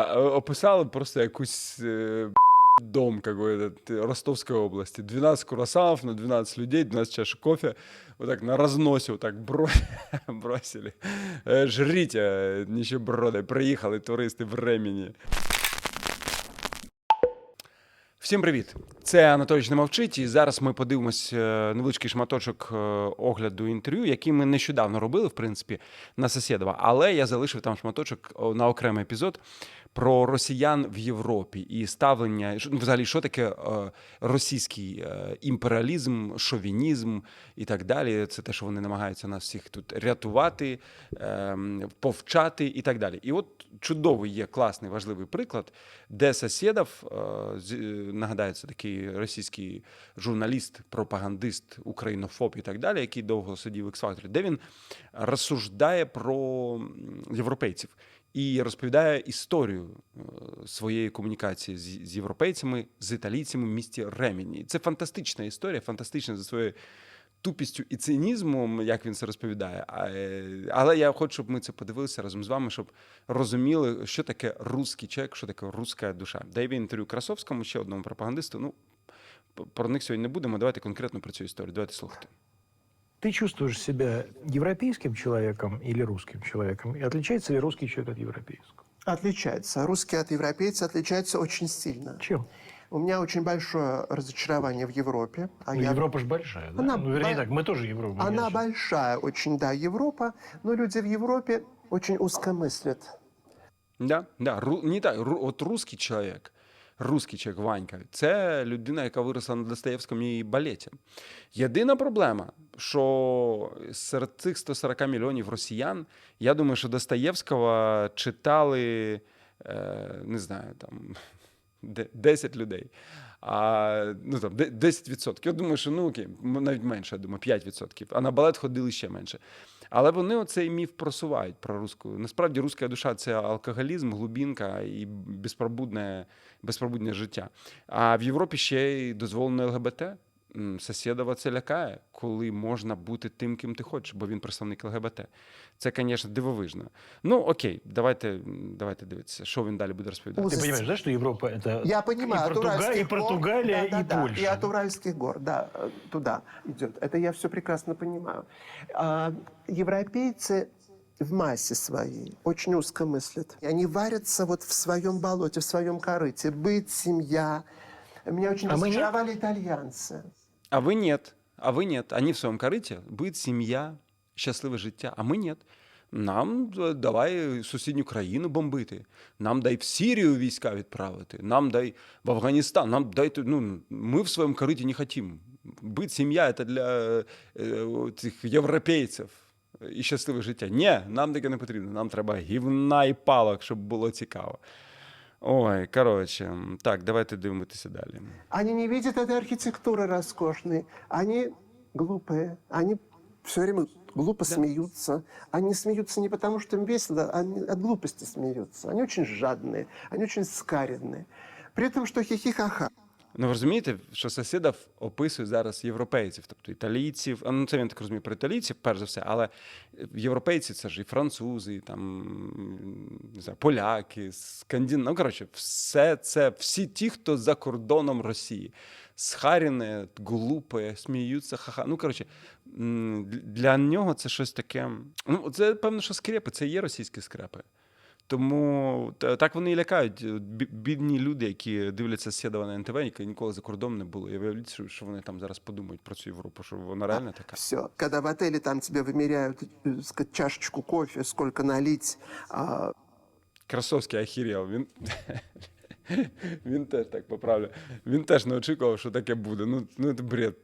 А, а, описали просто якусь е, дом какой-то т- Ростовской области. 12 курасанов на 12 людей, 12 чашек кофе. Вот так на разносе, вот так бро- бросили. Э, Жрите, э, нищеброды. Приїхали туристи в Ремені. Всім привіт! Це Анатолій не мовчить, і зараз ми подивимось е, невеличкий шматочок е, огляду інтерв'ю, який ми нещодавно робили, в принципі, на Сосєдова. Але я залишив там шматочок о, на окремий епізод про росіян в Європі і ставлення, ну, взагалі, що таке е, російський е, імперіалізм, шовінізм і так далі. Це те, що вони намагаються нас всіх тут рятувати, ем, повчати і так далі. І от чудовий є класний важливий приклад, де Сосєдов, е, е, такий російський журналіст, пропагандист, українофоб і так далі, який довго сидів в X-Factor, де він розсуждає про європейців і розповідає історію е, своєї комунікації з, з європейцями, з італійцями в місті Реміні. Це фантастична історія, фантастична за своєю тупістю і цинізмом, як він це розповідає. Е, Але я хочу, щоб ми це подивилися разом з вами, щоб розуміли, що таке русський чек, що таке руська душа. Дає він інтерв'ю Красовському, ще одному пропагандисту. Ну, про них сьогодні не будемо. Давайте конкретно про цю історію. Давайте слухати. Ты чувствуешь себя европейским человеком или русским человеком? И отличается ли русский человек от европейского? Отличается. Русские от европейца отличаются очень сильно. Чем? У меня очень большое разочарование в Европе. А Ну, я- Европа же большая, да? Она ну, вернее ба- так, мы тоже Европа. Она меньше. большая очень, да, Европа, но люди в Европе очень узко мыслят. Да, да, ру, не так, ру, от русський чоловік, русський чек Ванька, це людина, яка виросла на Достоєвському і балеті. Єдина проблема, що серед цих 140 мільйонів росіян, я думаю, що Достоєвського читали, е, не знаю, там 10 людей. А, ну, там, де- 10%. Я думаю, що ну окей, навіть менше, я думаю, 5%. А на балет ходили ще менше. Але вони оцей міф просувають про руску. Насправді, руська душа це алкоголізм, глубінка і безпробудне, безпробудне життя. А в Європі ще й дозволено ЛГБТ. М, Сосєдова це лякає, коли можна бути тим, ким ти хочеш, бо він представник ЛГБТ. Це, звісно, дивовижно. Ну окей, давайте, давайте дивитися, що він далі буде розповідати. Ты понимаешь, да, что Европа это Я понимаю, и, от Португа- Уральских и гор- Португалия, да, и да, да, Польша. И от Уральских гор, да, э, туда идет. Это я все прекрасно понимаю. А, европейцы в массе своей очень узко мыслят. И они варятся вот в своем болоте, в своем корыте. Быт, семья. Меня очень А мы нет? разочаровали итальянцы. А вы нет. А вы нет. Они в своем корыте. Будет семья, щасливе життя. А ми нет. Нам е, давай сусідню країну бомбити. Нам дай в Сірію війська відправити. Нам дай в Афганістан. Нам дайте. Ну, ми в своєму кориті не хотім. Бить сім'я це для е, е, цих європейців. І щасливе життя. Ні, нам таке не потрібно. Нам треба гівна і палок, щоб було цікаво. Ой, коротше, так, давайте дивитися далі. Они не видят этой архитектуры роскошной. Они глупые. Они все время глупо смеются. Они смеются не потому, что им весело, они от глупости смеются. Они очень жадные, они очень скаридные. При этом, что хихи-ха-ха. Ну, ви розумієте, що Сосєдов описує зараз європейців, тобто італійців. Ну, це він так розуміє про італійців, перш за все, але європейці це ж і французи, і там не знаю, поляки, скандинави. Ну, коротше, все це всі ті, хто за кордоном Росії. Схаріне, глупе, сміються, ха-ха. Ну, коротше, для нього це щось таке. Ну, це певно, що скрепи, це є російські скрепи. Тому так вони і лякають е, бідні люди, які дивляться Сєдова на НТВ, які ніколи за кордоном не були. І виявляють, що- вони там зараз подумають про цю Європу, що вона реально така. Все. Когда в отеле там тебе вымеряют э, чашечку кофе, сколько налить, а, Красовський ахірєв, він, він теж так поправлю. Він теж не очікував, що таке буде. Ну, ну це бред.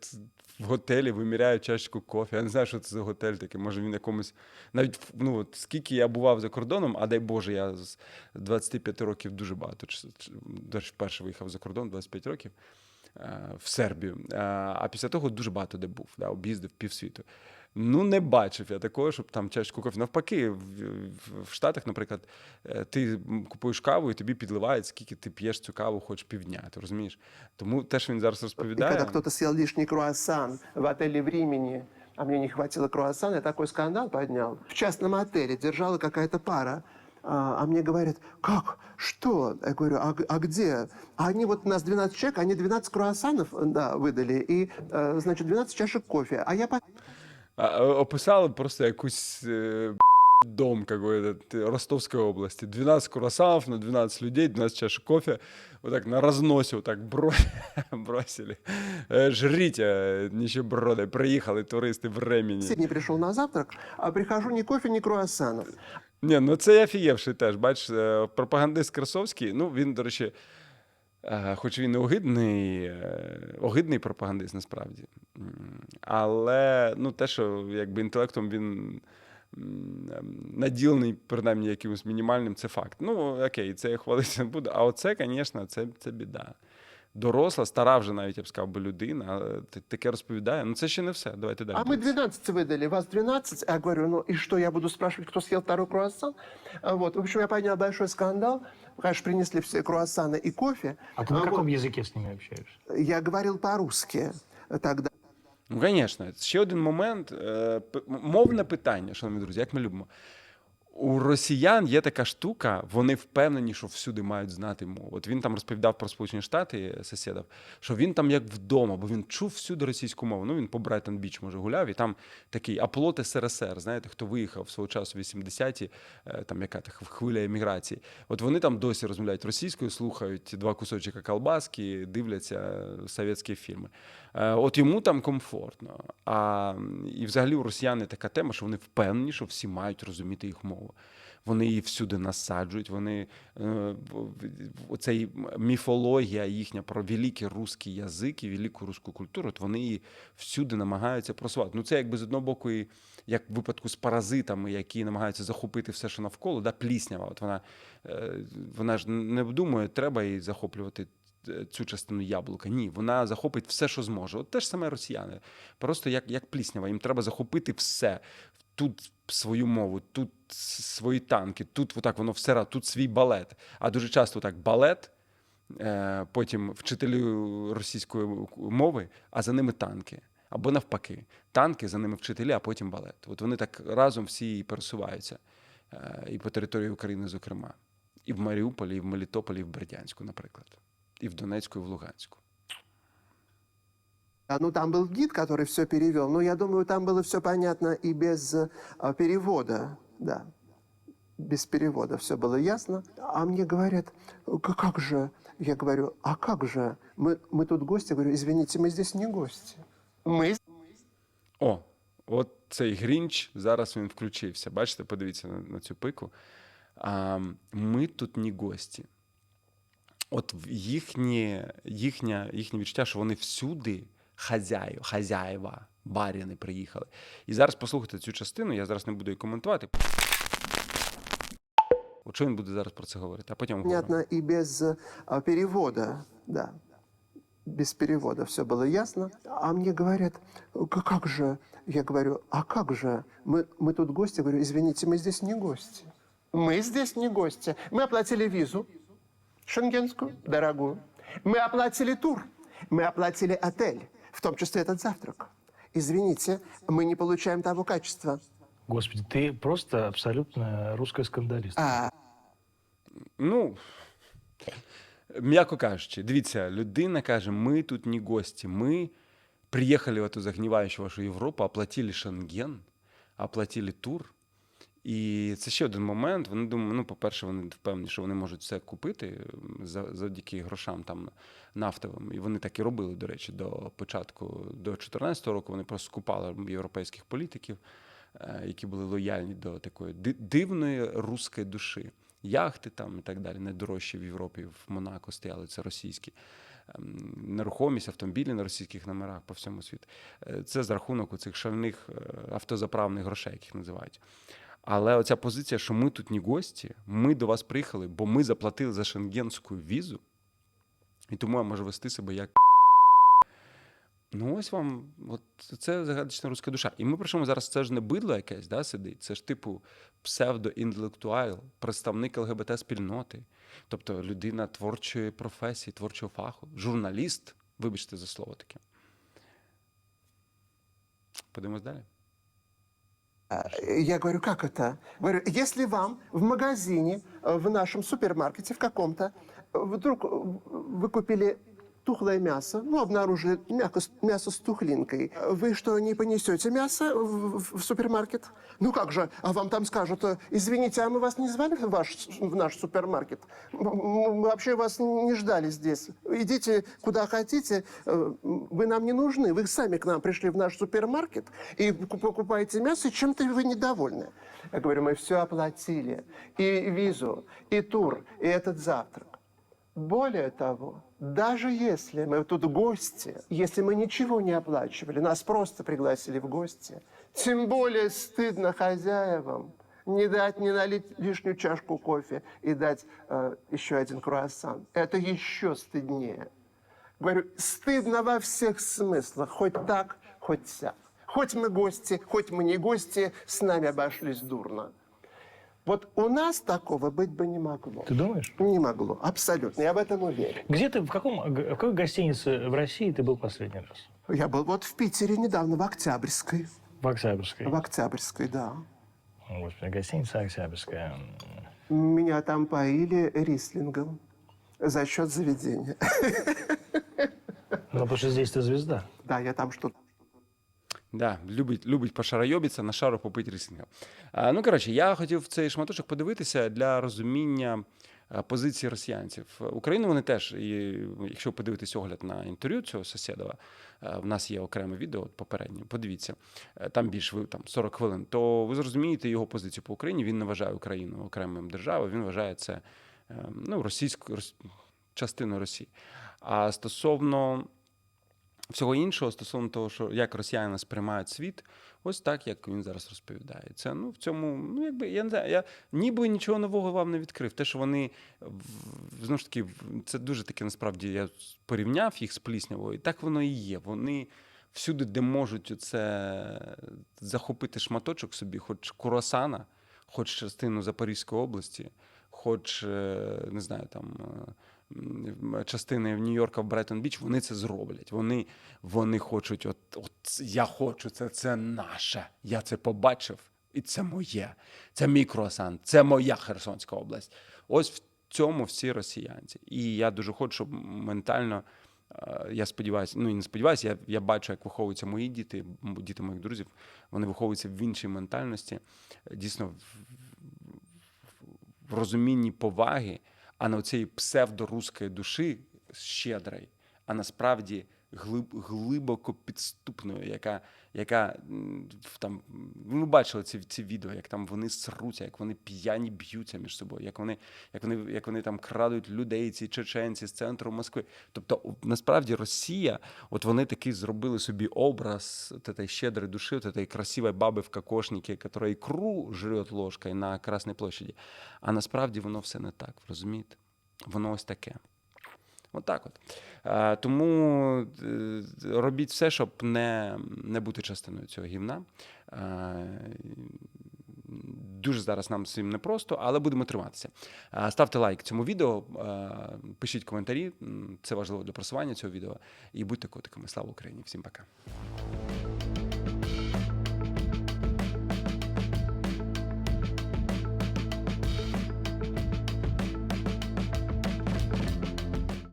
В готелі виміряють чашечку кофе. Я не знаю, що це за готель такий. Може він якомусь. Навіть ну, от, скільки я бував за кордоном, а дай Боже, я з 25 років дуже багато. ч- ч- вперше виїхав за кордон 25 років е, в Сербію. Е, А після того дуже багато де був, да, об'їздив півсвіту. Ну, не бачив я такого, щоб там чашку кофе. Навпаки, в, в, в Штатах, наприклад, е, ти купуєш каву і тобі підливають, скільки ти п'єш цю каву хоч півдня. Ти розумієш? Тому те, що він зараз и розповідає. когда кто-то съел лишний круассан в отеле в Римени, а мне не хватило круассана, я такой скандал поднял. В частном отеле держала какая-то пара А, а мне говорят, как, что? Я говорю, а, г- а где? А они вот, у нас 12 человек, они 12 круассанов, э, да, выдали, и, э, значит, 12 чашек кофе. А я по- А, е, описали просто якусь е, дом какой-то Ростовской области. 12 круассанов на 12 людей, 12 чашек кофе. Вот так на разносе вот так бро- бросили. Е, Жрите, нищеброды. Приїхали туристи в Ремені. не пришел на завтрак, а прихожу ни кофе, ни круассанов. Ні, ну це я офігевший теж. Бачиш, е, пропагандист Красовський, ну він, до речі, е, хоч він і огидний, е, огидний пропагандист насправді. М, Але ну, те, що якби інтелектом він м, ем, наділений, принаймні, якимось мінімальним, це факт. Ну, окей, це я хвалитися не буду. А оце, звісно, це, це біда. Доросла, стара вже навіть я б сказав би людина, але т- таке розповідає. Ну це ще не все. Давайте далі. А мы 12 выдали, вас 12. Я говорю, ну и что, я буду спрашивать, кто съел второй круассан? А Вот. В общем, я поднял большой скандал. Конечно, принесли все круассаны и кофе. А ты на вот. каком языке с ними общаешься? Я говорил по-русски тогда. Ну, звісно, ще один момент. м- Мовне питання, шановні друзі, як ми любимо. У росіян є така штука, вони впевнені, що всюди мають знати мову. От він там розповідав про Сполучені Штати сусідів, що він там як вдома, бо він чув всюди російську мову. Ну він по Брайтон Біч може гуляв, і там такий аплот СРСР. Знаєте, хто виїхав свого часу в 80-ті, е, там яка та хвиля еміграції. От вони там досі розмовляють російською, слухають два кусочки колбаски, дивляться совєтські фільми. Е, От йому там комфортно. А і взагалі у росіян є така тема, що вони впевнені, що всі мають розуміти їх мову. Вони її всюди насаджують. Вони е, оцей міфологія їхня про великий русський язик і велику руську культуру. От вони її всюди намагаються просувати. Ну це якби з одного боку, і як в випадку з паразитами, які намагаються захопити все, що навколо, да, пліснява. От вона, е, вона ж не думає, треба її захоплювати е, цю частину яблука. Ні, вона захопить все, що зможе. От те ж саме росіяни. Просто як, як пліснява. Їм треба захопити все. Тут свою мову, тут свої танки, тут отак воно все, тут свій балет. А дуже часто так балет, е, потім вчителі російської мови, а за ними танки. Або навпаки, танки, за ними вчителі, а потім балет. От вони так разом всі і пересуваються. Е, І по території України, зокрема. І в Маріуполі, і в Мелітополі, і в Бердянську, наприклад. І в Донецьку, і в Луганську. А, Ну, там был гид, который все перевел. Но я думаю, там было все понятно и без а, перевода. Да. Без перевода все было ясно. А мне говорят, «К- как же? Я говорю, а как же? Мы, мы тут гости. Я говорю, извините, мы здесь не гости. Мы О, от цей Грінч зараз він включився. Бачите, подивіться на, на цю пику. А, ми тут не гості. От в їхні, їхня, їхнє відчуття, що вони всюди хазяїв, хазяєва, баріни приїхали. І зараз послухайте цю частину, я зараз не буду її коментувати. От що він буде зараз про це говорити, а потім говоримо. понятно и без а, перевода. Да. Без перевода все было ясно. А мне говорят, «К- как же? Я говорю, а как же? Мы, мы тут гости. Я говорю, извините, мы здесь не гости. Мы здесь не гости. Мы оплатили визу шенгенскую, дорогую. Мы оплатили тур. Мы оплатили отель, в том числе этот завтрак. Извините, мы не получаем того качества. Господи, ты просто абсолютно русская скандалистка. А, Ну, м'яко кажучи, дивіться, людина каже: ми тут не гості, ми приїхали в эту загниваючу вашу Європу, оплатили Шенген, оплатили тур. І це ще один момент. Вони думають, ну, по-перше, вони впевнені, що вони можуть все купити завдяки грошам там нафтовим. І вони так і робили, до речі, до початку, до 2014 року. Вони просто скупали європейських політиків, е, які були лояльні до такої дивної руської душі. Яхти там і так далі, найдорожчі в Європі, в Монако стояли, це російські. Ем, Нерухомість, автомобілі на російських номерах по всьому світу. Е, Це з рахунок цих шальних е, автозаправних грошей, яких називають. Але оця позиція, що ми тут не гості, ми до вас приїхали, бо ми заплатили за шенгенську візу, і тому я можу вести себе як. Ну, ось вам, от це загадочна руська душа. І ми причому зараз це ж не бидло якесь, да, сидить. Це ж типу псевдоінтелектуал, представник ЛГБТ-спільноти, тобто людина творчої професії, творчого фаху, журналіст, вибачте за слово таке. Подивимось далі. А, Я говорю, как это? Говорю, если вам в магазине, э, в нашем супермаркете, в каком-то, э, вдруг э, вы купили тухлое мясо, ну, обнаружили мясо, с- мясо с тухлинкой, вы что, не понесете мясо в, в- в супермаркет? Ну как же, а вам там скажут, э, извините, а мы вас не звали в, ваш, в наш супермаркет? М- м- Мы вообще вас не ждали здесь. Идите куда хотите, э, вы нам не нужны. Вы сами к нам пришли в наш супермаркет и ку- покупаете мясо, и чем-то вы недовольны. Я говорю, мы все оплатили. И визу, и тур, и этот завтрак. Более того, даже если мы тут гости, если мы ничего не оплачивали, нас просто пригласили в гости, тем более стыдно хозяевам не дать, не налить лишнюю чашку кофе и дать э, еще один круассан. Это еще стыднее. Говорю, стыдно во всех смыслах, хоть так, хоть сяк. Хоть мы гости, хоть мы не гости, с нами обошлись дурно. Вот у нас такого быть бы не могло. Ты думаешь? Не могло, абсолютно. Я в этом уверен. Где ты, в, каком, в какой гостинице в России ты был последний раз? Я был вот в Питере недавно, в Октябрьской. В Октябрьской. В Октябрьской, да. Господи, гостиница Октябрьская. Меня там поили рислингом за счет заведения. Ну, потому что здесь ты звезда. Да, я там что-то Да, любить, любить пошарайобитися, на шару попити ріслінга. А, ну, коротше, я хотів цей шматочок подивитися для розуміння позиції росіянців. Україну вони теж, і якщо подивитись огляд на інтерв'ю цього Сосєдова, а, в нас є окреме відео попереднє, подивіться, е, там більш там 40 хвилин, то ви зрозумієте його позицію по Україні. Він не вважає Україну окремим державою, він вважає це е, ну, російською частиною Росії. А стосовно всього іншого стосовно того, що як росіяни сприймають світ, ось так, як він зараз розповідає. Це ну в цьому, ну якби я не знаю, я ніби нічого нового вам не відкрив. Те, що вони знову ж таки, це дуже таке насправді я порівняв їх з пліснявою, і так воно і є. Вони всюди, де можуть оце захопити шматочок собі, хоч курасана, хоч частину Запорізької області, хоч е, не знаю там. Частини в Нью-Йорка в Брайтон Біч, вони це зроблять. Вони, вони хочуть, от, от я хочу, це, це наше. Я це побачив, і це моє. Це мій круасан, це моя Херсонська область. Ось в цьому всі росіянці. І я дуже хочу, щоб ментально. е, Я сподіваюся, ну і не сподіваюся, я, я бачу, як виховуються мої діти, діти моїх друзів. Вони виховуються в іншій ментальності, дійсно в, в розумінні поваги, а на цієї псевдоруської душі щедрий, а насправді глибоко підступної, яка, яка там, ви бачили ці, ці відео, як там вони сруться, як вони п'яні б'ються між собою, як вони, як вони, як вони там крадуть людей, ці чеченці з центру Москви. Тобто, насправді Росія, от вони такий зробили собі образ этой щедрої душі, от этой красивой баби в кокошнике, которая икру жрет ложкою на Красній площаді. А насправді воно все не так, розумієте? Воно ось таке. Отак от. Е, Тому е, робіть все, щоб не, не бути частиною цього гівна. Е, Дуже зараз нам цим непросто, але будемо триматися. Ставте лайк цьому відео, пишіть коментарі. Це важливо для просування цього відео. І будьте котиками. Слава Україні! Всім пока.